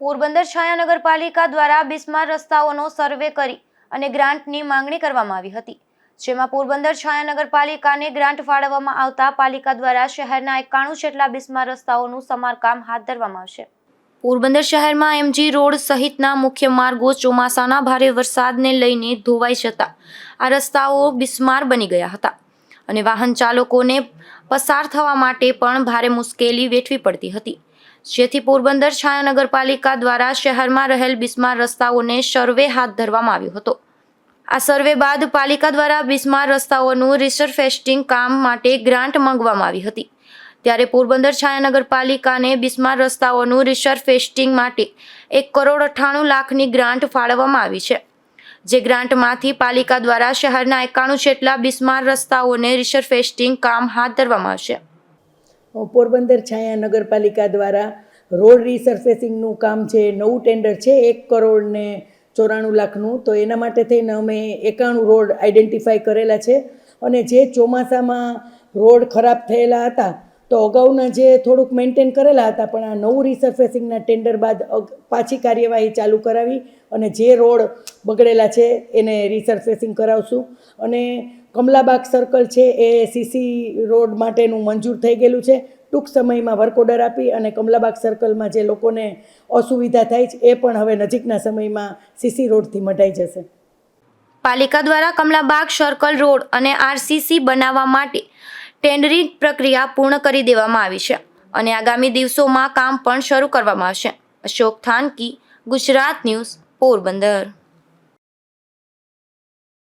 પોરબંદર છાયા નગરપાલિકા દ્વારા બિસ્માર રસ્તાઓનો સર્વે કરી અને ગ્રાન્ટની માંગણી કરવામાં આવી હતી. જેમાં પોરબંદર છાયા નગરપાલિકાને ગ્રાન્ટ ફાળવવામાં આવતા પાલિકા દ્વારા શહેરના એકાણું જેટલા બિસ્માર રસ્તાઓનું સમારકામ હાથ ધરવામાં આવશે. પોરબંદર શહેરમાં એમજી રોડ સહિતના મુખ્ય માર્ગો ચોમાસાના ભારે વરસાદને લઈને ધોવાઈ જતા આ રસ્તાઓ બિસ્માર બની ગયા હતા અને વાહન ચાલકોને પસાર થવા માટે પણ ભારે મુશ્કેલી વેઠવી પડતી હતી. જેથી પોરબંદર છાયા નગરપાલિકા દ્વારા શહેરમાં રહેલ બિસ્માર રસ્તાઓને સર્વે હાથ ધરવામાં આવ્યો હતો. આ સર્વે બાદ પાલિકા દ્વારા બિસ્માર રસ્તાઓનું રિસરફેસ્ટિંગ કામ માટે ગ્રાન્ટ માંગવામાં આવી હતી. ત્યારે પોરબંદર છાયા નગરપાલિકાને બિસ્માર રસ્તાઓનું રિસરફેસ્ટિંગ માટે એક કરોડ અઠ્ઠાણું લાખની ગ્રાન્ટ ફાળવવામાં આવી છે. જે ગ્રાન્ટમાંથી પાલિકા દ્વારા શહેરના એકાણું જેટલા બિસ્માર રસ્તાઓને રિસરફેસ્ટિંગ કામ હાથ ધરવામાં આવશે. પોરબંદર છાયા નગરપાલિકા દ્વારા રોડ રિસર્ફેસિંગનું કામ છે, નવું ટેન્ડર છે, એક કરોડ ને ચોરાણું લાખનું. તો એના માટે થઈને અમે એકાણું રોડ આઈડેન્ટિફાઈ કરેલા છે. અને જે ચોમાસામાં રોડ ખરાબ થયેલા હતા તો અગાઉના જે થોડુંક મેન્ટેન કરેલા હતા, પણ આ નવું રિસર્ફેસિંગના ટેન્ડર બાદ પાછી કાર્યવાહી ચાલુ કરાવી અને જે રોડ બગડેલા છે એને રિસર્ફેસિંગ કરાવશું. અને કમલાબાગ સર્કલ છે એ સીસી રોડ માટેનું મંજૂર થઈ ગયેલું છે. ટૂંક સમયમાં વર્ક ઓર્ડર આપી અને કમલાબાગ સર્કલમાં જે લોકોને અસુવિધા થાય છે, એ પણ હવે નજીકના સમયમાં સીસી રોડથી મટાઈ જશે. પાલિકા દ્વારા કમલાબાગ સર્કલ રોડ અને આરસીસી બનાવવા માટે ટેન્ડરિંગ પ્રક્રિયા પૂર્ણ કરી દેવામાં આવી છે અને આગામી દિવસોમાં કામ પણ શરૂ કરવામાં આવશે. અશોક થાનકી, ગુજરાત ન્યૂઝ, પોરબંદર.